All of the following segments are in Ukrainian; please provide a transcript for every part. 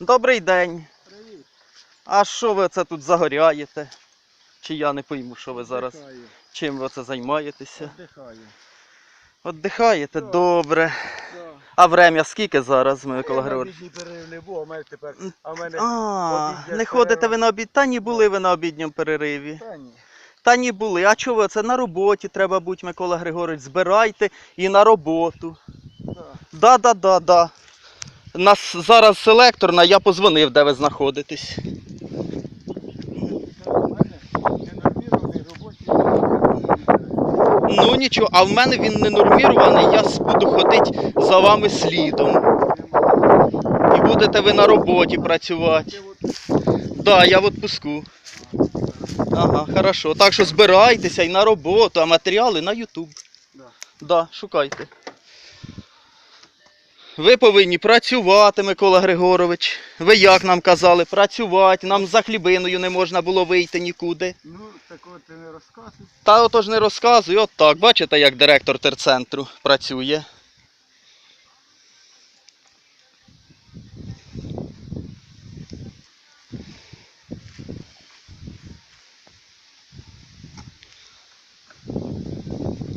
Добрий день. Привіт. А що ви це тут загоряєте? Чи я не пойму, що ви зараз? Чим ви це займаєтеся? Дихаю. Отдихаєте? Так. Добре. Да. А время скільки зараз, Микола Григорович? а в мене тепер. А мене. А, не ходите ви на обід? Та ні, були ви на обідньому перериві. Та ні. Та ні були. А чого ви це на роботі треба бути, Микола Григорович? Збирайте і на роботу. Да. Нас зараз селекторна, я позвонив, де ви знаходитесь. Ну нічого, а в мене він не нормірований, я буду ходити за вами слідом. І будете ви на роботі працювати. Да, я в отпуску. Ага, хорошо. Так що збирайтеся і на роботу, а матеріали на YouTube. Да. Да, шукайте. Ви повинні працювати, Микола Григорович. Ви як нам казали, працювати. Нам за хлібиною не можна було вийти нікуди. Ну, такого ти не розказуй. Та отож не розказую, от так. Бачите, як директор терцентру працює.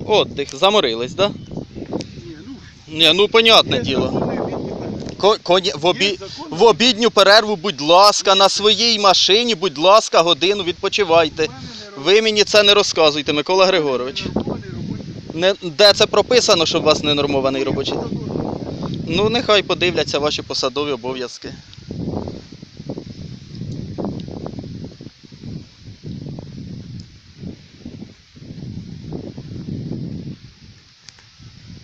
Отдих, заморились, да? Ні, ну. Понятне діло. Ко- коні- в, обі... В обідню перерву, будь ласка, на своїй машині, будь ласка, годину відпочивайте. Не Ви мені це не розказуйте, Микола Григорович. Не, де це прописано, що у вас ненормований робочий? Ну, нехай подивляться ваші посадові обов'язки.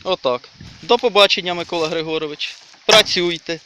Отак. До побачення, Микола Григорович. Працюйте.